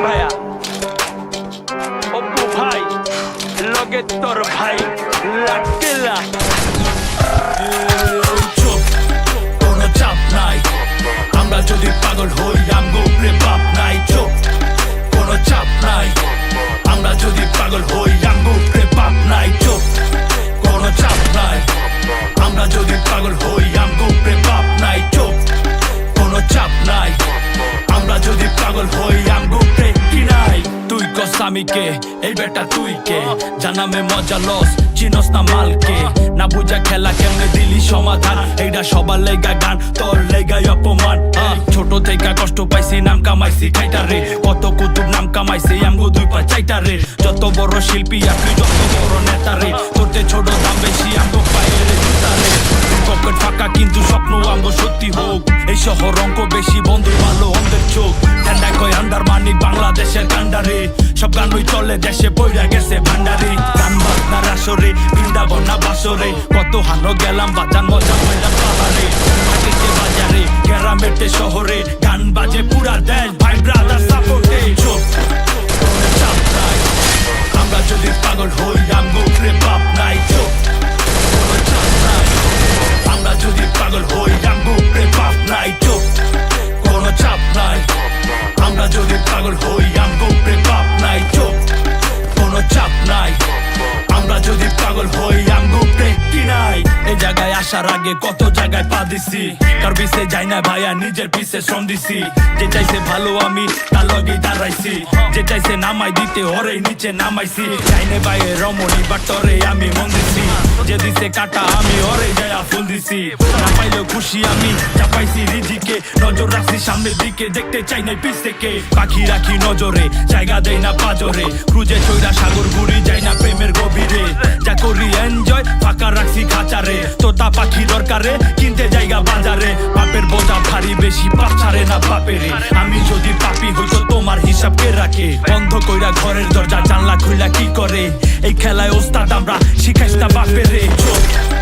ছায়া অপু ভাই, লগে তোর ভাই লাগতেলা চোখ কোনো চাপ নাই। আমরা যদি পাগল হই, আমগো উপরে পাপ নাই, চোখ। কোনো চাপ নাই। আমরা যদি পাগল হই, আমগো উপরে পাপ নাই, চোখ। কোনো চাপ নাই। আমরা যদি পাগল হই, আমগো কস আমি কে এই বেটা তুই কে জানামে মজা লস, চিনস না মালকে। না বুঝা খেলা কেমনে দিলি সমাধান? এইটা সবার লেগা গান, তোর লেগাই অপমান। ছোট থেকে কষ্ট পাইছি, নাম কামাইছি খাইটা রে। কত কুতুব নাম কামাইছি, আমগো দুই পা চাইটা রে। যত বড় শিল্পী আর তুই যত বড় নেতা রে। তোরতে ছোট দাম বেশি, আমগো জুতা রে। পকেট ফাঁকা, কিন্তু স্বপ্ন আমগো সত্যি হোক। এই শহর অঙ্ক বেশি, বন্ধু ভালো, অন্ধের চোখ। ঠান্ডা কয় আন্ডার মানি বাংলাদেশের কান্ডারে সব গানই চলে, দেশে বইরা গেছে ভান্ডারি। গান বাজনা রাসরে, বৃন্দাবন না বাসরে। কত হানো গেলাম বাজান মজা হইলাম পাহাড়ে। বাজারে গ্রামেতে শহরে, গান বাজে পুরা দেশ আসার আগে কত জায়গায় পা দিছি। কার পিছে যাই না ভাইয়া, নিজের পিছে শ্রম দিছি। যে চাইছে ভালো আমি, তার লগে দাঁড়াইছি। যে চাইছে নামাই দিতে ওরে নিচে নামাইছি। চাইনে বাইরে রমণী বাট তোরে আমি মন দিছি। যে দিছে কাটা, আমি ওরে যায়া ফুল দিছি। না পাইলেও খুশি আমি চাপাইছি রিজিকে। নজর রাখছি সামনের দিকে, দেখতে চাই না পিছ থেকে। পাখি রাখি নজরে, জায়গা দেই না পাজরে। ক্রুজে চৈরা সাগর ঘুরি যাই না প্রেমের খাঁচারে তোতা পাখি দরকারে, কিনতে জায়গা বাজারে। পাপের বোঝা ভারী, বেশি বাপ ছাড়ে না পাপের আমি যদি পাপি হইতো তোমার হিসাব কে রাখে? বন্ধ কইরা ঘরের দরজা, জানলা খুইলা কি করে? এই খেলায় ওস্তাদ আমরা শিখাইস না বাপেরে। চোখ